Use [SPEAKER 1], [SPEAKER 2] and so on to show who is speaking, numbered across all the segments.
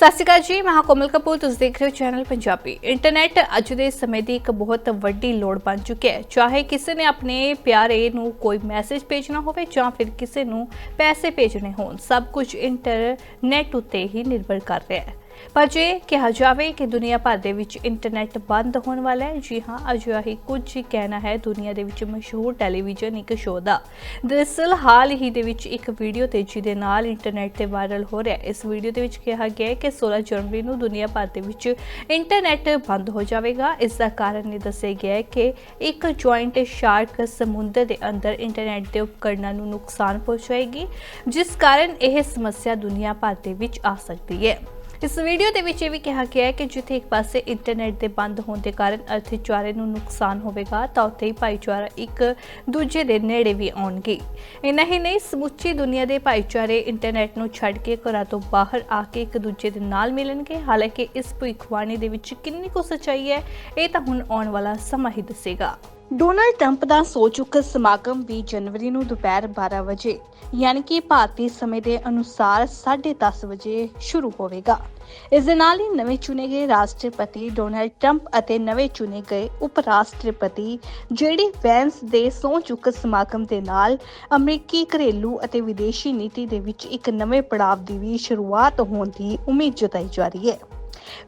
[SPEAKER 1] ਸਤਿ ਸ਼੍ਰੀ ਅਕਾਲ ਜੀ, ਮੈਂ ਕੋਮਲ ਕਪੂਰ, ਤੁਸੀਂ ਦੇਖ ਰਹੇ ਹੋ ਚੈਨਲ ਪੰਜਾਬੀ। ਇੰਟਰਨੈਟ ਅੱਜ ਦੇ ਸਮੇਂ ਦੀ ਇੱਕ ਬਹੁਤ ਵੱਡੀ ਲੋੜ ਬਣ ਚੁੱਕਿਆ ਹੈ। ਚਾਹੇ ਕਿਸੇ ਨੇ ਆਪਣੇ ਪਿਆਰੇ ਨੂੰ ਕੋਈ ਮੈਸੇਜ ਭੇਜਣਾ ਹੋਵੇ ਜਾਂ ਫਿਰ ਕਿਸੇ ਨੂੰ ਪੈਸੇ ਭੇਜਣੇ ਹੋਣ, ਸਭ ਕੁਝ ਇੰਟਰਨੈਟ ਉੱਤੇ ਹੀ ਨਿਰਭਰ ਕਰ ਰਿਹਾ ਹੈ। ਪਰ ਜੇ ਕਿਹਾ ਜਾਵੇ ਕਿ ਦੁਨੀਆ ਭਰ ਦੇ ਵਿੱਚ ਇੰਟਰਨੈਟ ਬੰਦ ਹੋਣ ਵਾਲਾ ਹੈ, ਜੀ ਹਾਂ, ਅਜਿਹਾ ਹੀ ਕੁਝ ਕਹਿਣਾ ਹੈ, ਦੁਨੀਆ ਦੇ ਵਿੱਚ ਮਸ਼ਹੂਰ ਟੈਲੀਵਿਜ਼ਨ ਇੱਕ ਸ਼ੋਅ ਦਾ। ਦਰਅਸਲ, ਹਾਲ ਹੀ ਦੇ ਵਿੱਚ ਇੱਕ ਵੀਡੀਓ ਤੇਜ਼ੀ ਦੇ ਨਾਲ ਇੰਟਰਨੈਟ ਤੇ ਵਾਇਰਲ ਹੋ ਰਿਹਾ ਹੈ। ਇਸ ਵੀਡੀਓ ਦੇ ਵਿੱਚ ਕਿਹਾ ਗਿਆ ਹੈ ਕਿ 16 ਜਨਵਰੀ ਨੂੰ ਦੁਨੀਆ ਭਰ ਦੇ ਵਿੱਚ ਇੰਟਰਨੈਟ ਬੰਦ ਹੋ ਜਾਵੇਗਾ। ਇਸ ਦਾ ਕਾਰਨ ਇਹ ਦੱਸਿਆ ਗਿਆ ਹੈ ਕਿ ਇੱਕ ਜੁਆਇੰਟ ਸ਼ਾਰਕ ਸਮੁੰਦਰ ਦੇ ਅੰਦਰ ਇੰਟਰਨੈਟ ਦੇ ਉਪਕਰਣਾਂ ਨੂੰ ਨੁਕਸਾਨ ਪਹੁੰਚਾਏਗੀ, ਜਿਸ ਕਾਰਨ ਇਹ ਸਮੱਸਿਆ ਦੁਨੀਆ ਭਰ ਦੇ ਵਿੱਚ ਆ ਸਕਦੀ ਹੈ। ਇਸ ਵੀਡੀਓ ਦੇ ਵਿੱਚ ਇਹ ਵੀ ਕਿਹਾ ਗਿਆ ਹੈ ਕਿ ਜਿੱਥੇ ਇੱਕ ਪਾਸੇ ਇੰਟਰਨੈਟ ਦੇ ਬੰਦ ਹੋਣ ਦੇ ਕਾਰਨ ਅਰਥਚਾਰੇ ਨੂੰ ਨੁਕਸਾਨ ਹੋਵੇਗਾ, ਤਾਂ ਉੱਥੇ ਹੀ ਭਾਈਚਾਰਾ ਇੱਕ ਦੂਜੇ ਦੇ ਨੇੜੇ ਵੀ ਆਉਣਗੇ। ਇੰਨਾ ਹੀ ਨਹੀਂ, ਸਮੁੱਚੀ ਦੁਨੀਆ ਦੇ ਭਾਈਚਾਰੇ ਇੰਟਰਨੈਟ ਨੂੰ ਛੱਡ ਕੇ ਘਰਾਂ ਤੋਂ ਬਾਹਰ ਆ ਕੇ ਇੱਕ ਦੂਜੇ ਦੇ ਨਾਲ ਮਿਲਣਗੇ। ਹਾਲਾਂਕਿ ਇਸ ਭਵਿੱਖਬਾਣੀ ਦੇ ਵਿੱਚ ਕਿੰਨੀ ਕੁ ਸੱਚਾਈ ਹੈ, ਇਹ ਤਾਂ ਹੁਣ ਆਉਣ ਵਾਲਾ ਸਮਾਂ ਹੀ ਦੱਸੇਗਾ। ਡੋਨਾਲਡ ਟਰੰਪ ਦਾ ਸੋ ਚੁੱਕਾ ਸਮਾਗਮ 20 ਜਨਵਰੀ ਨੂੰ ਦੁਪਹਿਰ 12 ਵਜੇ, ਯਾਨੀ ਕਿ ਭਾਰਤੀ ਸਮੇਂ ਦੇ ਅਨੁਸਾਰ 10:30 ਵਜੇ ਸ਼ੁਰੂ ਹੋਵੇਗਾ। ਇਸ ਦੇ ਨਾਲ ਹੀ ਨਵੇਂ ਚੁਣੇ ਗਏ ਰਾਸ਼ਟਰਪਤੀ ਡੋਨਾਲਡ ਟਰੰਪ ਅਤੇ ਨਵੇਂ ਚੁਣੇ ਗਏ ਉਪ ਰਾਸ਼ਟਰਪਤੀ ਜੇਡੀ ਵੈਂਸ ਦੇ ਸਹੁੰ ਚੁੱਕ ਸਮਾਗਮ ਦੇ ਨਾਲ ਅਮਰੀਕੀ ਘਰੇਲੂ ਅਤੇ ਵਿਦੇਸ਼ੀ ਨੀਤੀ ਦੇ ਵਿੱਚ ਇੱਕ ਨਵੇਂ ਪੜਾਅ ਦੀ ਵੀ ਸ਼ੁਰੂਆਤ ਹੋਣ ਦੀ ਉਮੀਦ ਜਤਾਈ ਜਾ ਰਹੀ ਹੈ।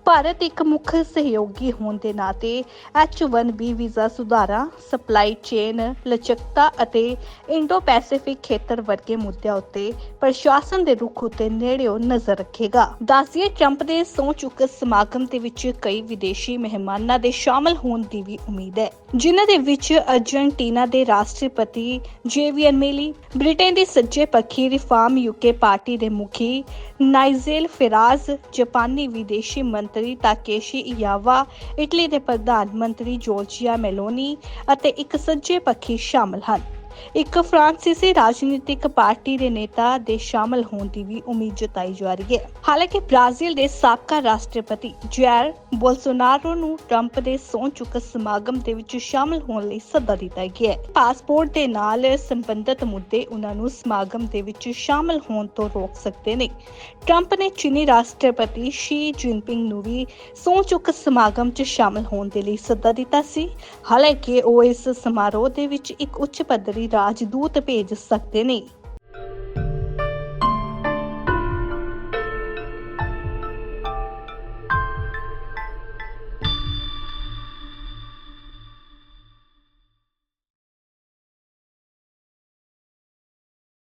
[SPEAKER 1] ਭਾਰਤ ਇੱਕ ਮੁੱਖ ਸਹਿਯੋਗੀ ਹੋਣ ਦੇ ਨਾਤੇ H1B ਵੀਜ਼ਾ ਸੁਧਾਰਾਂ ਸਪਲਾਈ ਚੇਨ ਲਚਕਤਾ ਅਤੇ ਇੰਡੋ ਪੈਸੀਫਿਕ ਖੇਤਰ ਵਰਗੇ ਮੁੱਦਿਆਂ ਉੱਤੇ ਪ੍ਰਸ਼ਾਸਨ ਦੇ ਰੁਖ ਉੱਤੇ ਨੇੜਿਓਂ ਨਜ਼ਰ ਰੱਖੇਗਾ। ਦਾਸੀਏ ਟਰੰਪ ਦੇ ਸਹੁੰ ਚੁੱਕ ਸਮਾਗਮ ਦੇ ਵਿੱਚ ਕਈ ਵਿਦੇਸ਼ੀ ਮਹਿਮਾਨਾਂ ਦੇ ਸ਼ਾਮਲ ਹੋਣ ਦੀ ਵੀ ਉਮੀਦ ਹੈ। ਜਿਨ੍ਹਾਂ ਦੇ ਵਿੱਚ ਅਰਜਨਟੀਨਾ ਦੇ ਰਾਸ਼ਟਰਪਤੀ ਜੇਵੀਅਰ ਮੇਲੀ, ਬ੍ਰਿਟੇਨ ਦੀ ਸੱਜੇ ਪੱਖੀ ਰਿਫਾਰਮ ਯੂਕੇ ਪਾਰਟੀ ਦੇ ਮੁਖੀ ਨਾਈਜੇਲ ਫੇਰਾਜ਼, ਜਾਪਾਨੀ ਵਿਦੇਸ਼ੀ ਮੰਤਰੀ ਤਾਕੇਸ਼ੀ ਇਯਾਵਾ ਇਟਲੀ ਦੇ ਪ੍ਰਧਾਨ ਮੰਤਰੀ ਜੋਰਜੀਆ ਮੈਲੋਨੀ ਅਤੇ ਇੱਕ ਸੱਜੇ ਪੱਖੀ ਸ਼ਾਮਲ ਹਨ। ਇੱਕ ਫ੍ਰਾਂਸੀਸੀ ਰਾਜਨੀਤਿਕ ਪਾਰਟੀ ਦੇ ਨੇਤਾ ਦੇ ਸ਼ਾਮਲ ਹੋਣ ਦੀ ਵੀ ਉਮੀਦ ਜਤਾਈ ਜਾ ਰਹੀ ਹੈ। ਹਾਲਾਂਕਿ ਬ੍ਰਾਜ਼ੀਲ ਦੇ ਸਾਬਕਾ ਰਾਸ਼ਟਰਪਤੀ ਜੈਰ ਬੋਲਸੋਨਾਰੋ ਨੂੰ ਟਰੰਪ ਦੇ ਸਹੁੰ ਚੁੱਕ ਸਮਾਗਮ ਦੇ ਵਿੱਚ ਸ਼ਾਮਲ ਹੋਣ ਲਈ ਸੱਦਾ ਦਿੱਤਾ ਗਿਆ ਹੈ। ਪਾਸਪੋਰਟ ਦੇ ਨਾਲ ਸੰਬੰਧਿਤ ਮੁੱਦੇ ਉਹਨਾਂ ਨੂੰ ਸਮਾਗਮ ਦੇ ਵਿੱਚ ਸ਼ਾਮਲ ਹੋਣ ਤੋਂ ਰੋਕ ਸਕਦੇ ਨੇ। ਟਰੰਪ ਨੇ ਚੀਨੀ ਰਾਸ਼ਟਰਪਤੀ ਸ਼ੀ ਜਿਨਪਿੰਗ ਨੂੰ ਵੀ ਸਹੁੰ ਚੁੱਕ ਸਮਾਗਮ 'ਚ ਸ਼ਾਮਲ ਹੋਣ ਦੇ ਲਈ ਸੱਦਾ ਦਿੱਤਾ ਸੀ। ਹਾਲਾਂਕਿ ਉਹ ਇਸ ਸਮਾਰੋਹ ਦੇ ਵਿੱਚ ਇੱਕ ਉੱਚ ਪੱਧਰੀ ਰਾਜਦੂਤ ਭੇਜ ਸਕਦੇ ਨੇ।